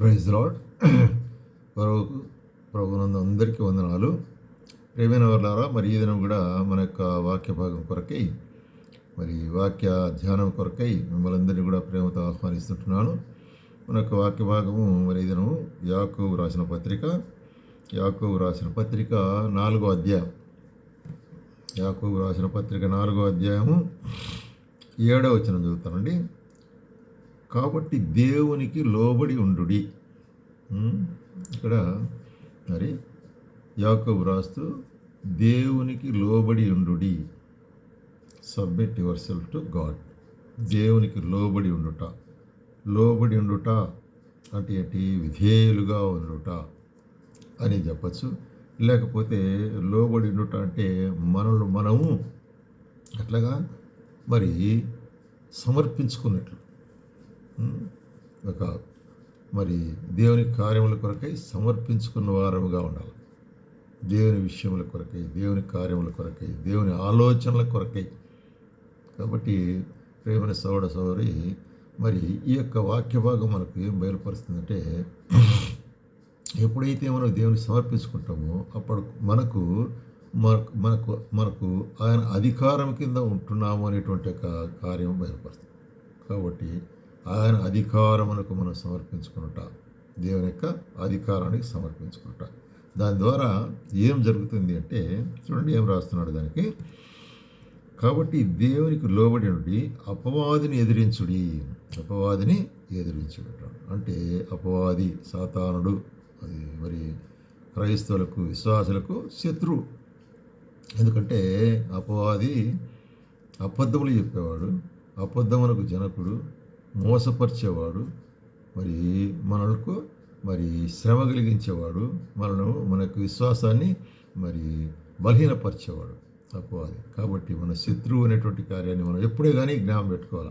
Praise lord ప్రభుకు ప్రభునంద అందరికీ వందనాలు. ప్రేమైన వర్లారా మరి ఈ దినం కూడా మన యొక్క వాక్య భాగం కొరకై మరి వాక్య ధ్యానం కొరకై మిమ్మల్ని అందరినీ కూడా ప్రేమతో ఆహ్వానిస్తుంటున్నాను. మన యొక్క వాక్య భాగము మరి ఈ దినము యాకోబు రాసిన పత్రిక. యాకోబు రాసిన పత్రిక నాలుగో అధ్యాయం. యాకోబు రాసిన పత్రిక నాలుగో అధ్యాయము ఏడో వచనం చదువుతానండి. కాబట్టి దేవునికి లోబడి ఉండుడి. ఇక్కడ మరి యాకబు రాస్తూ దేవునికి లోబడి ఉండుడి. Submit yourself to God దేవునికి లోబడి ఉండుట. లోబడి ఉండుట అంటే ఏంటి? విధేయులుగా ఉండుట అని చెప్పచ్చు. లేకపోతే లోబడి ఉండుట అంటే మనల్ని మనము అట్లాగా మరి సమర్పించుకున్నట్లు. ఒక మరి దేవుని కార్యముల కొరకై సమర్పించుకున్న వారముగా ఉండాలి. దేవుని విషయముల కొరకై దేవుని కార్యముల కొరకై దేవుని ఆలోచనల కొరకై. కాబట్టి ప్రేమని సోడ సోదరి మరి ఈ యొక్క వాక్య భాగం మనకు ఏం బయలుపరుస్తుందంటే ఎప్పుడైతే మనం దేవుని సమర్పించుకుంటామో అప్పుడు మనకు మనకు మనకు మనకు ఆయన అధికారం కింద ఉంటున్నాము అనేటువంటి ఒక కార్యం బయలుపరుస్తుంది. కాబట్టి ఆయన అధికారమునకు మనం సమర్పించుకున్నట దేవుని యొక్క అధికారానికి సమర్పించుకున్నట దాని ద్వారా ఏం జరుగుతుంది అంటే చూడండి ఏం రాస్తున్నాడు దానికి. కాబట్టి దేవునికి లోబడి నుండి అపవాదిని ఎదిరించుడి. అపవాదిని ఎదిరించుడు. అంటే అపవాది సాతానుడు అది మరి క్రైస్తవులకు విశ్వాసులకు శత్రువు. ఎందుకంటే అపవాది అబద్ధములు చెప్పేవాడు అబద్ధములకు జనకుడు మోసపరిచేవాడు మరి మనకు మరి శ్రమ కలిగించేవాడు మనను మనకు విశ్వాసాన్ని మరి బలహీనపరిచేవాడు అపవాది. కాబట్టి మన శత్రువు అనేటువంటి కార్యాన్ని మనం ఎప్పుడే కానీ జ్ఞానం పెట్టుకోవాలి.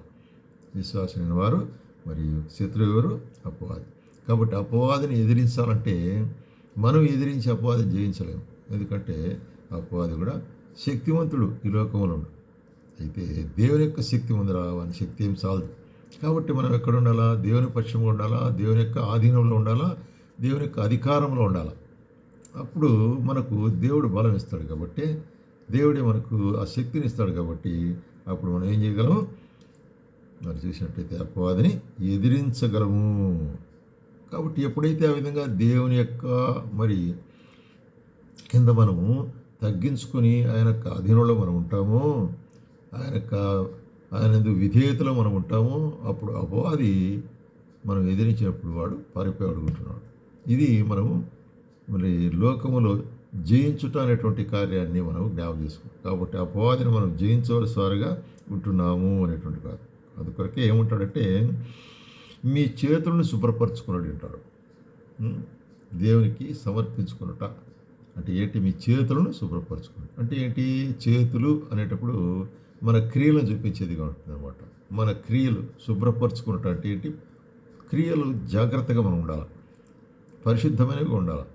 విశ్వాసమైన వారు మరియు శత్రువు ఎవరు? అపవాది. కాబట్టి అపవాదిని ఎదిరించాలంటే మనం ఎదిరించి అపవాదిని జయించలేము. ఎందుకంటే అపవాది కూడా శక్తివంతుడు ఈ లోకంలో అయితే దేవుని యొక్క శక్తి ముందు రావని శక్తి ఏం చాలదు కాబట్టి మనం ఎక్కడ ఉండాలా దేవుని పక్షంగా ఉండాలా? దేవుని యొక్క ఆధీనంలో ఉండాలా? దేవుని యొక్క అధికారంలో ఉండాలా? అప్పుడు మనకు దేవుడు బలం ఇస్తాడు కాబట్టి దేవుడే మనకు ఆ శక్తిని ఇస్తాడు కాబట్టి అప్పుడు మనం ఏం చేయగలం మరి చూసినట్టయితే అపవాదిని ఎదిరించగలము. కాబట్టి ఎప్పుడైతే ఆ విధంగా దేవుని యొక్క మరి కింద మనము తగ్గించుకొని ఆయన యొక్క అధీనంలో మనం ఉంటామో ఆయన యొక్క ఆయన విధేయతలో మనం ఉంటామో అప్పుడు అపవాది మనం ఎదిరించినప్పుడు వాడు పారిపోయి అడుగుతున్నాడు. ఇది మనము మరి లోకములో జయించుట అనేటువంటి కార్యాన్ని మనం జ్ఞాపకం చేసుకోవాలి. కాబట్టి అపవాదిని మనం జయించవలసి వారుగా ఉంటున్నాము అనేటువంటి కాదు. అందుకొరకే ఏముంటాడంటే మీ చేతులను శుభ్రపరచుకున్నాడు అంటాడు. దేవునికి సమర్పించుకున్నట. అంటే ఏంటి? మీ చేతులను శుభ్రపరచుకున్నాడు. అంటే ఏంటి? చేతులు అనేటప్పుడు మన క్రియలను చూపించేదిగా ఉంటుంది అనమాట మన క్రియలు శుభ్రపరచుకున్నటువంటి ఏంటి? క్రియలు జాగ్రత్తగా మనం ఉండాలి. పరిశుద్ధమైనవి ఉండాలి.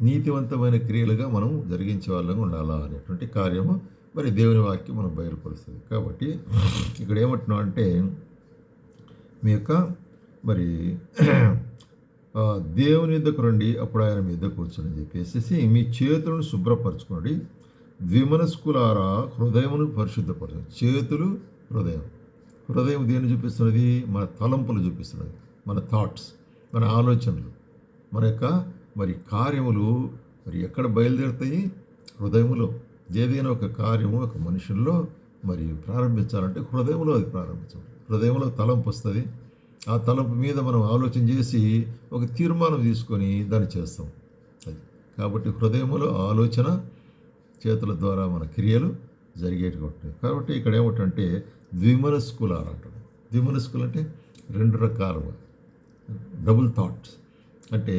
నీతివంతమైన క్రియలుగా మనం జరిగించే వాళ్ళగా ఉండాలా అనేటువంటి కార్యము మరి దేవుని వాక్యం మనం బయలుపరుస్తుంది. కాబట్టి ఇక్కడ ఏమంటున్నాం అంటే మీ యొక్క మరి దేవుని యుద్ధకు రండి అప్పుడు ఆయన మీ యుద్ధ కూర్చొని చెప్పేసి మీ చేతులను శుభ్రపరచుకోండి. ద్విమనస్కులారా హృదయమును పరిశుద్ధపరచు. చేతులు హృదయం. హృదయం దేన్ని చూపిస్తున్నది? మన తలంపులు చూపిస్తున్నది. మన థాట్స్ మన ఆలోచనలు. మన యొక్క మరి కార్యములు మరి ఎక్కడ బయలుదేరుతాయి? హృదయములో. ఏదైనా ఒక కార్యము ఒక మనుషుల్లో మరి ప్రారంభించాలంటే హృదయంలో అది ప్రారంభించాలి. హృదయంలో తలంపు వస్తుంది. ఆ తలంపు మీద మనం ఆలోచన చేసి ఒక తీర్మానం తీసుకొని దాన్ని చేస్తాం. అది. కాబట్టి హృదయంలో ఆలోచన చేతుల ద్వారా మన క్రియలు జరిగేటివి ఉంటాయి. కాబట్టి ఇక్కడ ఏమిటంటే ద్విమనస్కులారు అంటాడు ద్విమనస్కులు అంటే రెండు రకాలుగా డబుల్ థాట్స్. అంటే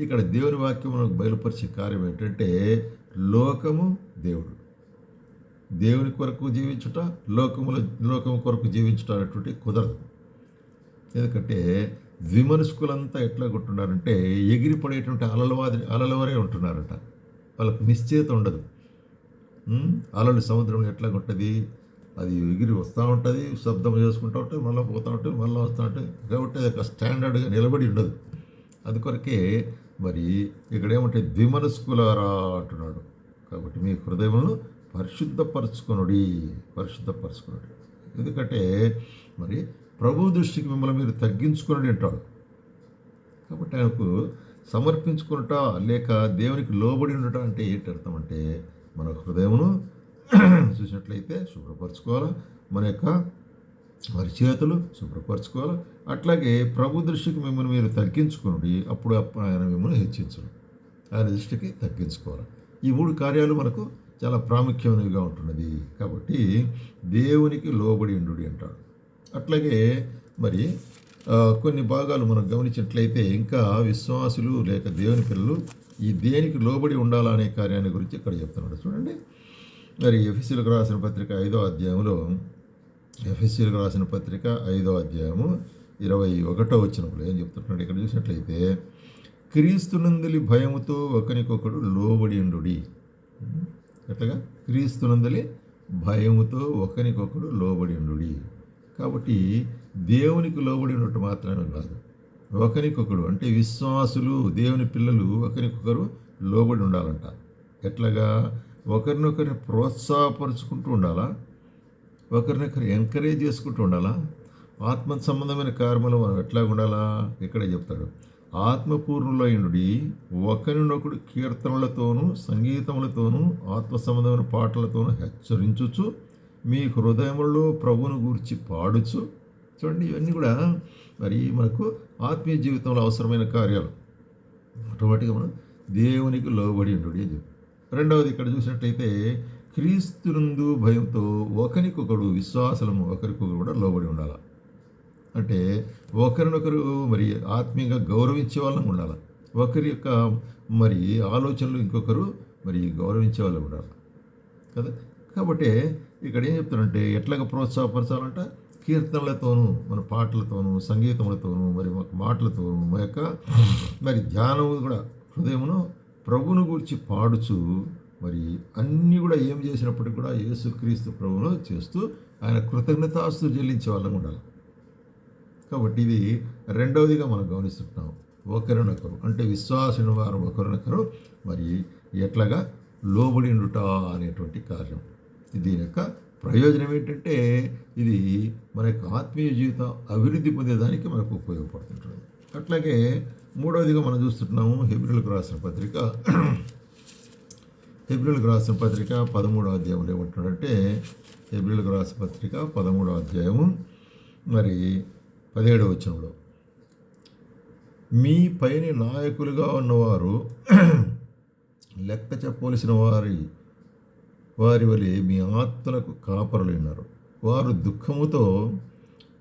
ఇక్కడ దేవుని వాక్యం మనకు బయలుపరిచే కార్యం ఏంటంటే లోకము దేవుడు. దేవుని కొరకు జీవించుట లోకముల లోకము కొరకు జీవించుట అనేటువంటి కుదరదు. ఎందుకంటే ద్విమనస్కులంతా ఎట్లా ఉంటున్నారంటే ఎగిరిపడేటువంటి అలలవాది అలలవరే ఉంటున్నారట. వాళ్ళకు నిశ్చేత ఉండదు. అలలు సముద్రం ఎట్లా ఉంటుంది అది ఎగిరి వస్తూ ఉంటుంది శబ్దం చేసుకుంటూ ఉంటుంది మళ్ళీ పోతూ ఉంటుంది మళ్ళీ వస్తూ ఉంటుంది కాబట్టి అది ఒక స్టాండర్డ్గా నిలబడి ఉండదు. అందుకొరకే మరి ఇక్కడ ఏమంటే ద్విమనస్కులారా అంటున్నాడు. కాబట్టి మీ హృదయములను పరిశుద్ధపరచుకొనుడి పరిశుద్ధపరచుకునుడి. ఎందుకంటే మరి ప్రభు దృష్టికి మిమ్మల్ని మీరు తగ్గించుకునుడి అంటాడు. కాబట్టి ఆయనకు సమర్పించుకున్నట లేక దేవునికి లోబడి ఉండటం అంటే ఏంటి అర్థం అంటే మన హృదయమును చూసినట్లయితే శుభ్రపరచుకోవాలి మన యొక్క మరి చేతులు శుభ్రపరచుకోవాలి. అట్లాగే ప్రభు దృష్టికి మిమ్మల్ని మీరు తగ్గించుకుని అప్పుడు అప్పుడు ఆయన మిమ్మల్ని హెచ్చించడం ఆయన దృష్టికి తగ్గించుకోవాలి. ఈ మూడు కార్యాలు మనకు చాలా ప్రాముఖ్యమైనవిగా ఉంటున్నది. కాబట్టి దేవునికి లోబడి ఉండు అంటాడు. అట్లాగే మరి కొన్ని భాగాలు మనం గమనించినట్లయితే ఇంకా విశ్వాసులు లేక దేవుని పిల్లలు ఈ దేనికి లోబడి ఉండాలా అనే కార్యాన్ని గురించి ఇక్కడ చెప్తున్నాడు. చూడండి. మరి ఎఫ్ఎస్సీలకు రాసిన పత్రిక ఐదో అధ్యాయంలో ఎఫ్ఎస్సీలకు రాసిన పత్రిక ఐదో అధ్యాయము ఇరవై ఒకటో వచ్చినప్పుడు ఏం చెప్తున్నాడు? ఇక్కడ చూసినట్లయితే క్రీస్తునందలి భయముతో ఒకరికొకడు లోబడి ఉండుడి. ఎట్లాగా? క్రీస్తునందలి భయముతో ఒకరికొకడు లోబడి ఉండుడి. కాబట్టి దేవునికి లోబడి ఉన్నట్టు మాత్రమే కాదు. ఒకరికొకడు అంటే విశ్వాసులు దేవుని పిల్లలు ఒకరికొకరు లోబడి ఉండాలంట. ఎట్లాగా? ఒకరినొకరిని ప్రోత్సాహపరుచుకుంటూ ఉండాలా? ఒకరినొకరు ఎంకరేజ్ చేసుకుంటూ ఉండాలా? ఆత్మ సంబంధమైన కార్యములు మనం ఎట్లా ఉండాలా? ఇక్కడే చెప్తాడు. ఆత్మపూర్ణులైనడి ఒకరినొకడు కీర్తనలతోనూ సంగీతములతోనూ ఆత్మ సంబంధమైన పాటలతోనూ హెచ్చరించుచు మీ హృదయములలో ప్రభువును గూర్చి పాడుచు చూడండి ఇవన్నీ కూడా మరి మనకు ఆత్మీయ జీవితంలో అవసరమైన కార్యాలు. ఆటోమేటిక్గా మనం దేవునికి లోబడి ఉండు అని చెప్పి. రెండవది ఇక్కడ చూసినట్లయితే క్రీస్తునందు భయంతో ఒకరికొకడు విశ్వాసము ఒకరికొకరు కూడా లోబడి ఉండాలి. అంటే ఒకరినొకరు మరి ఆత్మీయంగా గౌరవించే వాళ్ళం ఉండాలి. ఒకరి యొక్క మరి ఆలోచనలు ఇంకొకరు మరి గౌరవించే వాళ్ళు ఉండాలి. కదా? కాబట్టి ఇక్కడ ఏం చెప్తారంటే ఎట్లాగ ప్రోత్సాహపరచాలంట? కీర్తనలతోనూ మన పాటలతోనూ సంగీతములతోనూ మరి మాకు మాటలతోనూ మా యొక్క మరి ధ్యానం కూడా హృదయమును ప్రభువును గురించి పాడుచు మరి అన్నీ కూడా ఏం చేసినప్పటికీ కూడా యేసుక్రీస్తు ప్రభువును చేస్తూ ఆయన కృతజ్ఞతాస్తు చెల్లించే వాళ్ళం ఉండాలి. కాబట్టి ఇది రెండవదిగా మనం గమనిస్తుంటాం. ఒకరినొకరు అంటే విశ్వాసిన వారు ఒకరినొకరు మరి ఎట్లాగా లోబడి ఉండుట అనేటువంటి కార్యం. దీని యొక్క ప్రయోజనం ఏంటంటే ఇది మన యొక్క ఆత్మీయ జీవితం అభివృద్ధి పొందేదానికి మనకు ఉపయోగపడుతుంటుంది. అట్లాగే మూడవదిగా మనం చూస్తున్నాము హెబ్రిల్కు రాసిన పత్రిక. హెబ్రిల్కు రాసిన పత్రిక పదమూడవ అధ్యాయంలో ఏమంటున్నాడంటే హెబ్రిల్కు రాసిన పత్రిక పదమూడవ అధ్యాయము మరి పదిహేడవ వచనంలో. మీ పైన నాయకులుగా ఉన్నవారు లెక్క చెప్పవలసిన వారి వారి వలె మీ ఆత్మలకు కాపరులున్నారు వారు దుఃఖముతో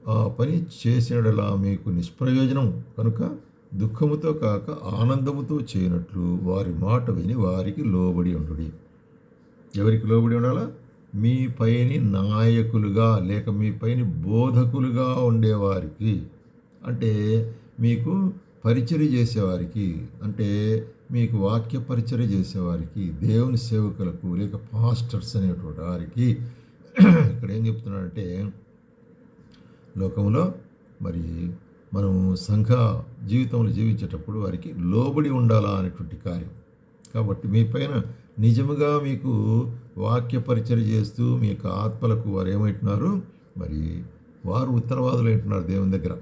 ఆ పని చేసినడలా మీకు నిష్ప్రయోజనం కనుక దుఃఖముతో కాక ఆనందముతో చేయనట్లు వారి మాట విని వారికి లోబడి ఉండుడి. ఎవరికి లోబడి ఉండాలా? మీ పైని నాయకులుగా లేక మీ పైని బోధకులుగా ఉండేవారికి. అంటే మీకు పరిచర్య చేసేవారికి. అంటే మీకు వాక్య పరిచర్య చేసేవారికి దేవుని సేవకులకు లేక పాస్టర్స్ అనేటువంటి వారికి ఇక్కడ ఏం చెప్తున్నాడంటే లోకంలో మరి మనము సంఘ జీవితంలో జీవించేటప్పుడు వారికి లోబడి ఉండాలా అనేటువంటి కార్యం. కాబట్టి మీ పైన నిజముగా మీకు వాక్య పరిచయం చేస్తూ మీ యొక్క ఆత్మలకు వారు ఏమంటున్నారు? మరి వారు ఉత్తరవాదులు అంటున్నారు దేవుని దగ్గర.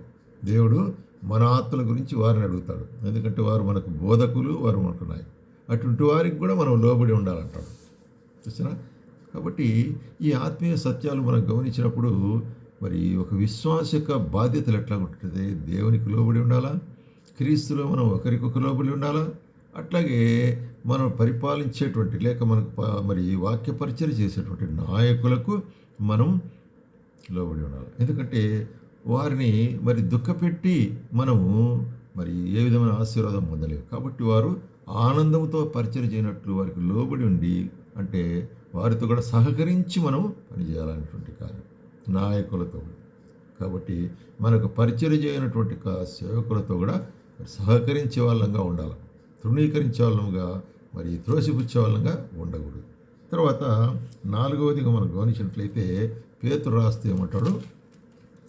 దేవుడు మన ఆత్మల గురించి వారిని అడుగుతాడు. ఎందుకంటే వారు మనకు బోధకులు వారు మనకు నాయకులు. అటువంటి వారికి కూడా మనం లోబడి ఉండాలంటాడు. చూసినా? కాబట్టి ఈ ఆత్మీయ సత్యాలు మనం గమనించినప్పుడు మరి ఒక విశ్వాస యొక్క బాధ్యతలు ఎట్లా ఉంటుంది దేవునికి లోబడి ఉండాలా? క్రీస్తులో మనం ఒకరికొక లోబడి ఉండాలా? అట్లాగే మనం పరిపాలించేటువంటి లేక మనకు ప- మరి వాక్య పరిచయం చేసేటువంటి నాయకులకు మనం లోబడి ఉండాలి. ఎందుకంటే వారిని మరి దుఃఖపెట్టి మనము మరి ఏ విధమైన ఆశీర్వాదం పొందలేవు కాబట్టి వారు ఆనందంతో పరిచయం చేయనట్లు వారికి లోబడి ఉండి అంటే వారితో కూడా సహకరించి మనం పనిచేయాలనేటువంటి కార్యం. నాయకులతో కూడా. కాబట్టి మనకు పరిచయం చేయనటువంటి కా- సేవకులతో కూడా సహకరించే వాళ్ళంగా ఉండాలి. తృణీకరించే వాళ్ళంగా మరి త్రోసిపుచ్చే వాళ్ళంగా ఉండకూడదు. తర్వాత నాలుగవదిగా మనం గమనించినట్లయితే పేతురు రాస్తే ఏమంటాడు?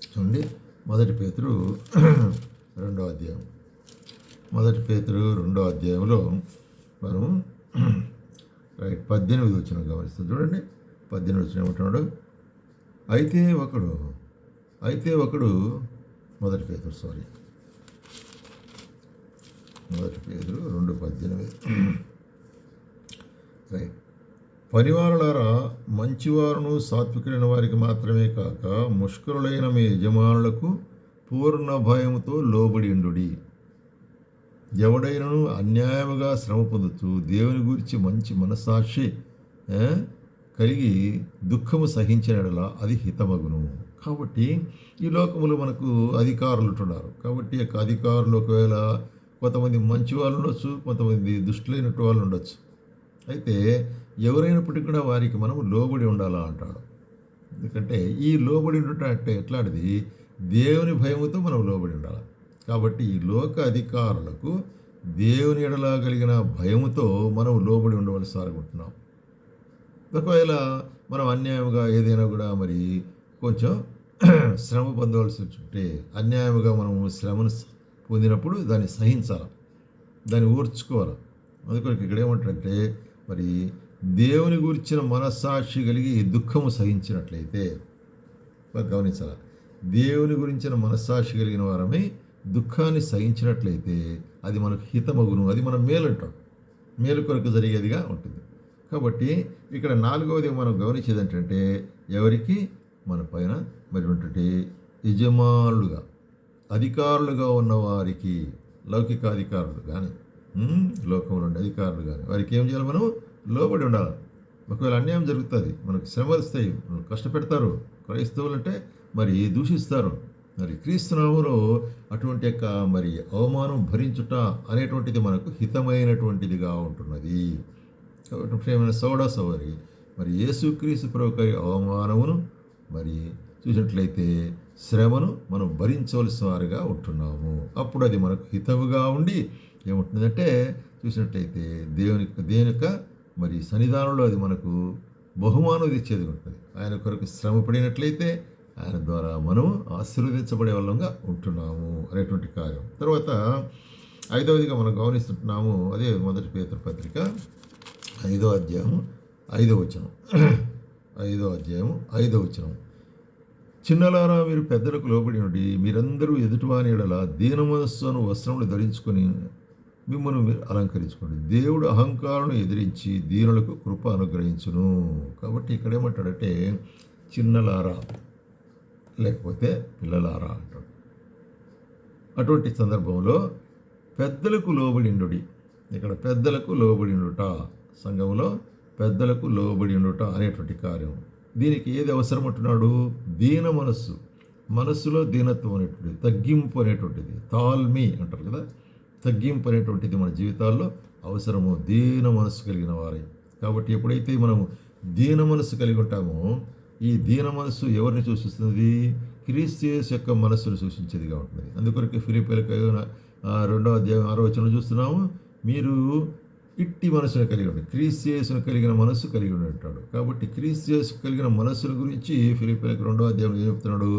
చూడండి. మొదటి పేతురు రెండో అధ్యాయం. మొదటి పేతురు రెండో అధ్యాయంలో మనం రైట్ పద్దెనిమిది వచ్చిన గమనిస్తాం. చూడండి. పద్దెనిమిది వచ్చిన ఏమంటున్నాడు? అయితే ఒకడు అయితే ఒకడు మొదటి పేతురు సారీ మొదటి పేతురు రెండు పద్దెనిమిది. రైట్. పరివారులారా మంచివారును సాత్వికులైన వారికి మాత్రమే కాక ముష్కరులైన మీ యజమానులకు పూర్ణ భయముతో లోబడిండుడి ఎవడైనను అన్యాయముగా శ్రమ పొందుతూ దేవుని గురించి మంచి మనస్సాక్షి కలిగి దుఃఖము సహించినలా అది హితమగును. కాబట్టి ఈ లోకములో మనకు అధికారులు ఉంటున్నారు కాబట్టి యొక్క అధికారులు ఒకవేళ కొంతమంది మంచి వాళ్ళు ఉండొచ్చు కొంతమంది దుష్టులైనట్టు వాళ్ళు ఉండొచ్చు. అయితే ఎవరైనప్పటికీ కూడా వారికి మనం లోబడి ఉండాలా అంటాడు. ఎందుకంటే ఈ లోబడి ఉండటం అంటే ఎట్లాంటిది? దేవుని భయముతో మనం లోబడి ఉండాలి. కాబట్టి ఈ లోక అధికారులకు దేవుని ఎడలా కలిగిన భయముతో మనం లోబడి ఉండవలసి సాగుంటున్నాం ఒకవేళ మనం అన్యాయంగా ఏదైనా కూడా మరి కొంచెం శ్రమ పొందవలసి ఉంటే అన్యాయంగా మనము శ్రమను పొందినప్పుడు దాన్ని సహించాలి? దాన్ని ఓర్చుకోవాలి? అందుకొరకు ఇక్కడ ఏమంటారంటే మరి దేవుని గురించిన మనస్సాక్షి కలిగి దుఃఖము సహించినట్లయితే మరి గమనించాలి? దేవుని గురించిన మనస్సాక్షి కలిగిన వారమే దుఃఖాన్ని సహించినట్లయితే అది మనకు హితమగును అది మనం మేలుంటాం. మేలు కొరకు జరిగేదిగా ఉంటుంది. కాబట్టి ఇక్కడ నాలుగవది మనం గమనించేది ఏంటంటే ఎవరికి? మన పైన మరి యజమానులుగా అధికారులుగా ఉన్నవారికి లౌకిక అధికారులు కానీ లోకంలో ఉండే అధికారులు కానీ వారికి ఏం చేయాలి మనం? లోబడి ఉండాలి. ఒకవేళ అన్యాయం జరుగుతుంది మనకు శ్రమ వస్తాయి కష్టపెడతారు క్రైస్తవులు అంటే మరి దూషిస్తారు. మరి క్రీస్తునామంలో అటువంటి యొక్క మరి అవమానం భరించుట అనేటువంటిది మనకు హితమైనటువంటిదిగా ఉంటున్నది. కాబట్టి ప్రేమైన సోడా సవరి మరి యేసుక్రీస్తు ప్రభుకరి అవమానమును మరి చూసినట్లయితే శ్రమను మనం భరించవలసిన వారుగా ఉంటున్నాము. అప్పుడు అది మనకు హితవుగా ఉండి ఏముంటుందంటే చూసినట్లయితే దేవుని దేని యొక్క మరి సన్నిధానంలో అది మనకు బహుమానం తెచ్చేది ఉంటుంది. ఆయన కొరకు శ్రమ పడినట్లయితే ఆయన ద్వారా మనం ఆశీర్వదించబడే వాళ్ళంగా ఉంటున్నాము అనేటువంటి కార్యం. తర్వాత ఐదవదిగా మనం గమనిస్తుంటున్నాము అదే మొదటి పేతృ పత్రిక ఐదో అధ్యాయం ఐదో వచనం. ఐదో అధ్యాయం ఐదో వచనం. చిన్నలారా మీరు పెద్దలకు లోబడి ఉండి మీరందరూ ఎదుటివాని ఎడల దీనమనస్సును వస్త్రములు ధరించుకొని మిమ్మల్ని మీరు అలంకరించుకోండి. దేవుడు అహంకారం ఎదిరించి దీనులకు కృప అనుగ్రహించును. కాబట్టి ఇక్కడ ఏమంటాడంటే చిన్నలారా లేకపోతే పిల్లలారా అంటాడు. అటువంటి సందర్భంలో పెద్దలకు లోబడిండుడి. ఇక్కడ పెద్దలకు లోబడిండుట సంఘంలో పెద్దలకు లోబడిండుట అనేటువంటి కార్యం. దీనికి ఏది అవసరం అంటున్నాడు దీన మనస్సు. మనస్సులో దీనత్వం అనేటువంటిది తగ్గింపు అనేటువంటిది. తాల్మి అంటారు కదా. తగ్గింపు అనేటువంటిది మన జీవితాల్లో అవసరము. దీన మనస్సు కలిగిన వారే. కాబట్టి ఎప్పుడైతే మనము దీన మనస్సు కలిగి ఉంటామో ఈ దీన మనస్సు ఎవరిని సూచిస్తుంది క్రీస్తియస్ యొక్క మనస్సును సూచించేదిగా ఉంటుంది అందుకొరకు ఫిలిపిలకు రెండో అధ్యాయం ఆరో వచనం చూస్తున్నాము మీరు ఇట్టి మనసును కలిగి ఉండి క్రీస్తియస్ను కలిగిన మనస్సు కలిగి ఉంటాడు కాబట్టి క్రీస్తియస్ కలిగిన మనస్సుల గురించి ఫిలిపిలకు రెండో అధ్యాయం ఏం చెప్తున్నాడు?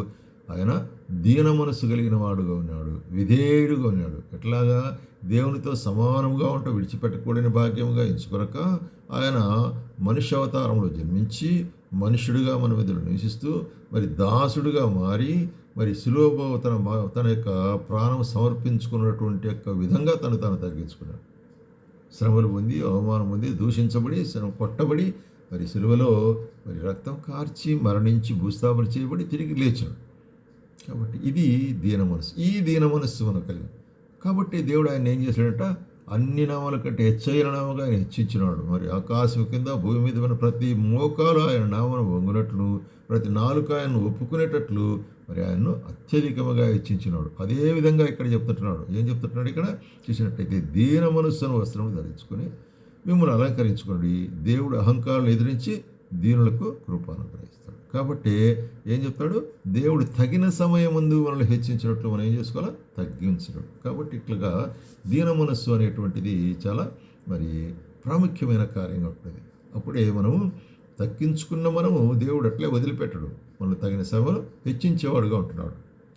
ఆయన దీన మనస్సు కలిగిన వాడుగా ఉన్నాడు విధేయుడుగా ఉన్నాడు. ఎట్లాగా? దేవునితో సమానంగా ఉంటూ విడిచిపెట్టకూడని భాగ్యముగా ఎంచుకొనక ఆయన మనుష్య అవతారంలో జన్మించి మనుషుడిగా మన మీద నివసిస్తూ మరి దాసుడుగా మారి మరి సులోభ తన తన యొక్క ప్రాణం సమర్పించుకున్నటువంటి యొక్క విధంగా తను తాను తగ్గించుకున్నాడు శ్రమలు పొంది అవమానం పొంది దూషించబడి శ్రమ కొట్టబడి మరి సిలువలో మరి రక్తం కార్చి మరణించి భూస్థాపన చేయబడి తిరిగి లేచాడు. కాబట్టి ఇది దీన మనస్సు. ఈ దీన మనస్సు మనకు కలిగి కాబట్టి దేవుడు ఆయన ఏం చేశాడట? అన్ని నామాల కంటే హెచ్చైన నామగా ఆయన హెచ్చించినాడు. మరి ఆకాశం కింద భూమి మీద ఉన్న ప్రతి మోకాలు ఆయన నామను వంగునట్లు ప్రతి నాలుక ఆయనను ఒప్పుకునేటట్లు మరి ఆయన్ను అత్యధికముగా హెచ్చించినాడు. అదే విధంగా ఇక్కడ చెప్తున్నాడు ఏం చెప్తున్నాడు ఇక్కడ? చూసినట్టయితే దీన మనస్సును వస్త్రము ధరించుకొని మిమ్మల్ని అలంకరించుకోండి. దేవుడు అహంకారాలను ఎదిరించి దీనులకు కృపాను గ్రహిస్తాడు కాబట్టి ఏం చెప్తాడు? దేవుడు తగిన సమయం ముందు మనల్ని హెచ్చించినట్లు మనం ఏం చేసుకోవాలా? తగ్గించడం. కాబట్టి ఇట్లాగా దీన మనస్సు అనేటువంటిది చాలా మరి ప్రాముఖ్యమైన కార్యంగా ఉంటుంది అప్పుడే మనము తగ్గించుకున్న మనము దేవుడు అట్లే వదిలిపెట్టడు. మనల్ని తగిన సమయంలో హెచ్చించేవాడుగా ఉంటున్నాడు.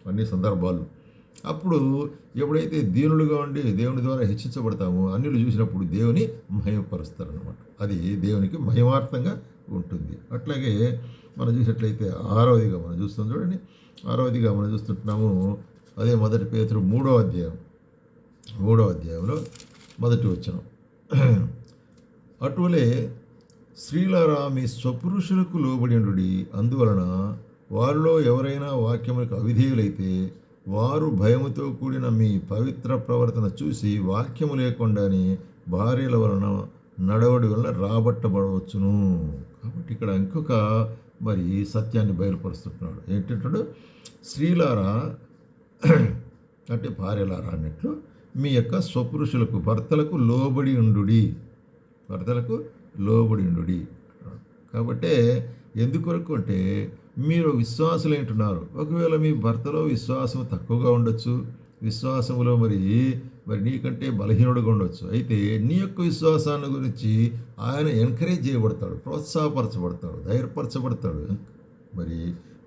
అన్ని సందర్భాలు అప్పుడు ఎప్పుడైతే దీనులుగా ఉండి దేవుని ద్వారా హెచ్చించబడతామో అన్నిలు చూసినప్పుడు దేవుని మహిమపరుస్తారనమాట అది దేవునికి మహిమార్థంగా ఉంటుంది. అట్లాగే మనం చూసినట్లయితే ఆరవదిగా మనం చూస్తాం చూడండి. ఆరవదిగా మనం చూస్తుంటున్నాము. అదే మొదటి పేతుడు మూడో అధ్యాయం. మూడో అధ్యాయంలో మొదటి వచ్చినాం అటువలే స్త్రీలారా మీ స్వపురుషులకు లోబడి అందువలన వారిలో ఎవరైనా వాక్యములకు అవిధేయులైతే వారు భయముతో కూడిన మీ పవిత్ర ప్రవర్తన చూసి వాక్యము లేకుండానే భార్యల వలన నడవడి వలన రాబట్టబడవచ్చును. కాబట్టి ఇక్కడ ఇంకొక మరి సత్యాన్ని బయలుపరుస్తుంటున్నాడు ఏంటంటాడు? స్త్రీలారా అంటే భార్యలారా అన్నట్లు మీ యొక్క స్వపురుషులకు భర్తలకు లోబడి ఉండుడి. భర్తలకు లోబడి ఉండుడి. కాబట్టే ఎందుకొరకు అంటే మీరు విశ్వాసులేంటున్నారు ఒకవేళ మీ భర్తలో విశ్వాసం తక్కువగా ఉండొచ్చు. విశ్వాసములో మరి మరి నీకంటే బలహీనుడుగా ఉండొచ్చు. అయితే నీ యొక్క విశ్వాసాన్ని గురించి ఆయన ఎంకరేజ్ చేయబడతాడు ప్రోత్సాహపరచబడతాడు ధైర్యపరచబడతాడు. మరి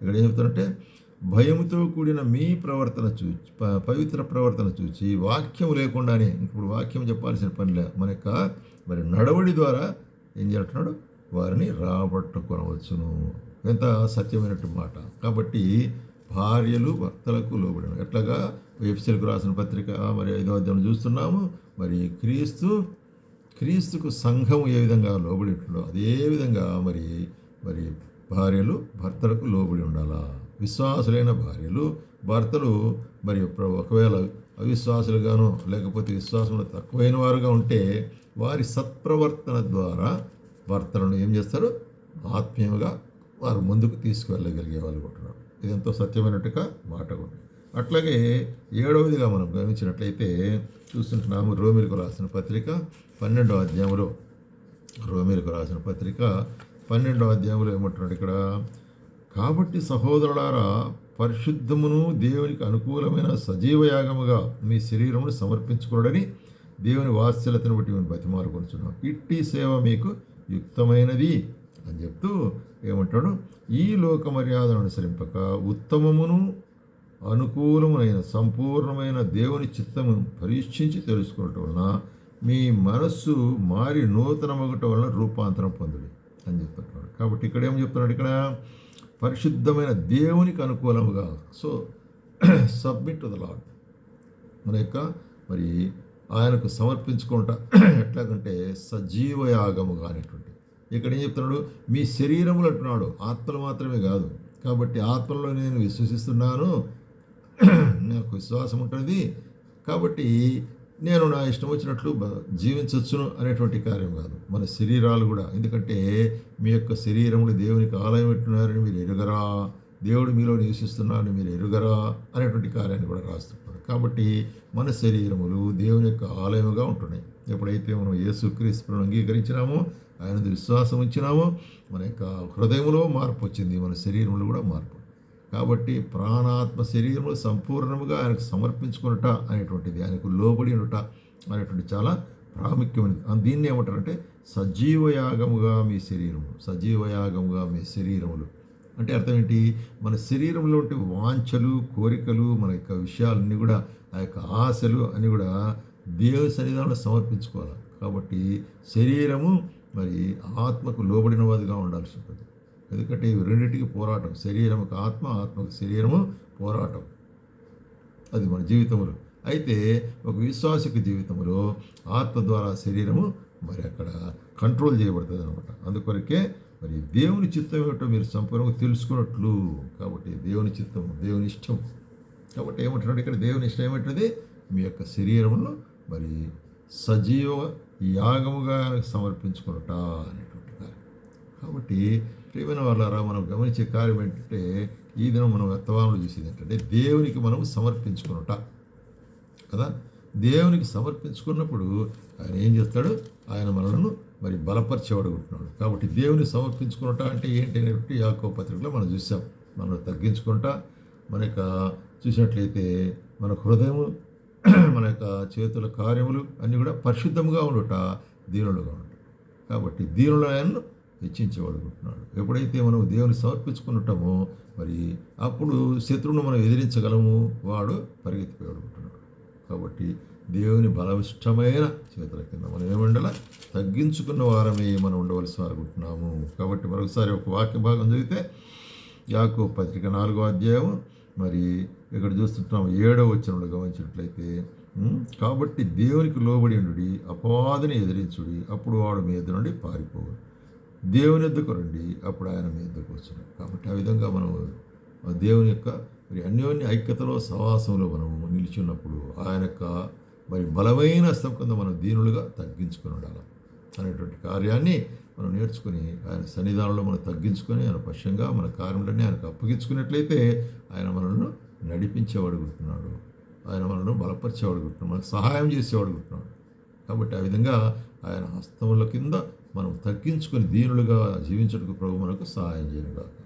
ఇక్కడ ఏం చెప్తాడంటే భయముతో కూడిన మీ ప్రవర్తన చూచి పవిత్ర ప్రవర్తన చూచి వాక్యం లేకుండానే ఇప్పుడు వాక్యం చెప్పాల్సిన పనిలే మన యొక్క మరి నడవడి ద్వారా ఏం చేస్తున్నాడు వారిని రాబట్టుకొనవచ్చును. ఎంత సత్యమైనట్టు మాట. కాబట్టి భార్యలు భర్తలకు లోబడిన ఎట్లాగా? ఎఫ్సీలకు రాసిన పత్రిక మరి ఐదో అధ్యాయం చూస్తున్నాము. మరి క్రీస్తు క్రీస్తుకు సంఘం ఏ విధంగా లోబడి ఉంటుందో అదే విధంగా మరి మరి భార్యలు భర్తలకు లోబడి ఉండాలా? విశ్వాసులైన భార్యలు భర్తలు మరి ప్ర- ఒకవేళ అవిశ్వాసులుగాను లేకపోతే విశ్వాసంలో తక్కువైన వారుగా ఉంటే వారి సత్ప్రవర్తన ద్వారా భర్తలను ఏం చేస్తారు? ఆత్మీయంగా వారు ముందుకు తీసుకువెళ్ళగలిగే వాళ్ళు ఉంటున్నారు ఇది ఎంతో సత్యమైనట్టుగా మాట ఉంది అట్లాగే ఏడవదిగా మనం గమనించినట్లయితే చూస్తుంటున్నాము రోమిలకు రాసిన పత్రిక పన్నెండవ అధ్యాయంలో. రోమిలకు రాసిన పత్రిక పన్నెండవ అధ్యాయంలో ఏమంటున్నాడు ఇక్కడ? కాబట్టి సహోదరులారా పరిశుద్ధమును దేవునికి అనుకూలమైన సజీవ యాగముగా మీ శరీరమును సమర్పించుకున్నాడని దేవుని వాత్సల్యతను బట్టి మేము బతిమారుకొనుచున్నాం. ఇట్టి సేవ మీకు యుక్తమైనది. అని చెప్తూ ఏమంటాడు ఈ లోక మర్యాదను అనుసరింపక ఉత్తమమును అనుకూలమైన సంపూర్ణమైన దేవుని చిత్తము పరీక్షించి తెలుసుకోవటం వలన మీ మనస్సు మారి నూతనమగటం వలన రూపాంతరం పొందుడు అని చెప్తున్నాడు. కాబట్టి ఇక్కడ ఏం చెప్తున్నాడు ఇక్కడ? పరిశుద్ధమైన దేవునికి అనుకూలముగా. So submit to the lord మన యొక్క మరి ఆయనకు సమర్పించుకుంటా. ఎట్లాగంటే సజీవయాగముగా అనేటువంటి ఇక్కడ ఏం చెప్తున్నాడు? మీ శరీరములు అంటున్నాడు. ఆత్మలు మాత్రమే కాదు. కాబట్టి ఆత్మలో నేను విశ్వసిస్తున్నాను. నాకు విశ్వాసం ఉంటుంది. కాబట్టి నేను నా ఇష్టం వచ్చినట్లు జీవించవచ్చును అనేటువంటి కార్యం కాదు. మన శరీరాలు కూడా. ఎందుకంటే మీ యొక్క శరీరములు దేవునికి ఆలయం పెట్టున్నారని మీరు ఎరుగరా. దేవుడు మీలో నివసిస్తున్నారని మీరు ఎరుగరా అనేటువంటి కార్యాన్ని కూడా రాస్తున్నాడు కాబట్టి మన శరీరములు దేవుని యొక్క ఆలయముగా ఉంటున్నాయి. ఎప్పుడైతే మనం యేసుక్రీస్తును అంగీకరించినామో ఆయన విశ్వాసం ఇచ్చినామో మన యొక్క హృదయంలో మార్పు వచ్చింది మన శరీరంలో కూడా మార్పు. కాబట్టి ప్రాణాత్మ శరీరములు సంపూర్ణముగా ఆయనకు సమర్పించుకునుట అనేటువంటిది ఆయనకు లోబడి ఉండుట అనేటువంటి చాలా ప్రాముఖ్యమైనది. దీన్ని ఏమంటారంటే సజీవయాగముగా మీ శరీరము సజీవయాగముగా మీ శరీరములు. అంటే అర్థం ఏంటి మన శరీరంలో ఉంటే వాంఛలు కోరికలు మన యొక్క విషయాలన్నీ కూడా ఆ యొక్క ఆశలు అని కూడా దేవుని సన్నిధానంలో సమర్పించుకోవాలి. కాబట్టి శరీరము మరి ఆత్మకు లోబడిన వాదిగా ఉండాల్సి ఉంటుంది. ఎందుకంటే ఇవి రెండింటికి పోరాటం. శరీరముకు ఆత్మ ఆత్మకు శరీరము పోరాటం. అది మన జీవితంలో. అయితే ఒక విశ్వాసిక జీవితంలో ఆత్మ ద్వారా శరీరము మరి అక్కడ కంట్రోల్ చేయబడుతుంది అనమాట అందుకొరకే మరి దేవుని చిత్తం ఏమిటో మీరు సంపూర్ణంగా తెలుసుకున్నట్లు. కాబట్టి దేవుని చిత్తం దేవుని ఇష్టం. కాబట్టి ఏమంటున్నాడు ఇక్కడ? దేవుని ఇష్టం ఏమంటుంది మీ యొక్క శరీరంలో మరి సజీవ యాగముగా సమర్పించుకున్నట అనేటువంటి కార్యం. కాబట్టి ప్రియమైన వాళ్ళారా మనం గమనించే కార్యం ఏంటంటే ఈ దినం మనం వ్యర్థవానంలో చూసేది ఏంటంటే దేవునికి మనం సమర్పించుకున్నట. కదా? దేవునికి సమర్పించుకున్నప్పుడు ఆయన ఏం చేస్తాడు? ఆయన మనలను మరి బలపరిచేవాడుకుంటున్నాడు కాబట్టి దేవుని సమర్పించుకున్నట అంటే ఏంటి అనేటువంటి యాకో పత్రికలో మనం చూసాం. మనం తగ్గించుకుంటా మన యొక్క చూసినట్లయితే మన హృదయము మన యొక్క చేతుల కార్యములు అన్నీ కూడా పరిశుద్ధముగా ఉండుట దీనులుగా ఉంటాయి కాబట్టి దీనులను హెచ్చించేవాడుకుంటున్నాడు ఎప్పుడైతే మనం దేవుని సమర్పించుకుంటామో మరి అప్పుడు శత్రువును మనం ఎదిరించగలము వాడు పరిగెత్తిపోయాడుకుంటున్నాడు కాబట్టి దేవుని బలవిష్టమైన చేతుల కింద మనం ఏమండాల? తగ్గించుకున్న వారమే మనం ఉండవలసి అనుకుంటున్నాము కాబట్టి మరొకసారి ఒక వాక్య భాగం చదివితే యాకో పత్రిక నాలుగో అధ్యాయం మరి ఇక్కడ చూస్తుంటాం ఏడో వచ్చినప్పుడు గమనించినట్లయితే కాబట్టి దేవునికి లోబడి ఉండి అపవాదిని ఎదిరించుడి అప్పుడు వాడు మీ ఎదురు నుండి పారిపోవు దేవుని ఎద్దుకు రండి అప్పుడు ఆయన మీ ఎద్దుకు వచ్చును కాబట్టి ఆ విధంగా మనం ఆ దేవుని యొక్క మరి అన్యోన్య ఐక్యతలో సవాసంలో మనం నిలిచి ఉన్నప్పుడు ఆయన యొక్క మరి బలమైన హస్తం కింద మనం దీనులుగా తగ్గించుకుని ఉండాలి అనేటువంటి కార్యాన్ని మనం నేర్చుకుని ఆయన సన్నిధానంలో మనం తగ్గించుకొని ఆయన పశ్యంగా మన కార్యములన్నీ ఆయనకు అప్పగించుకున్నట్లయితే ఆయన మనల్ని నడిపించేవాడుకుంటున్నాడు ఆయన మనల్ని బలపరిచేవాడుకుంటున్నాడు మనకు సహాయం చేసేవాడుకుంటున్నాడు కాబట్టి ఆ విధంగా ఆయన హస్తముల కింద మనం తగ్గించుకొని దీనులుగా జీవించడానికి ప్రభు మనకు సహాయం చేయనుగాక.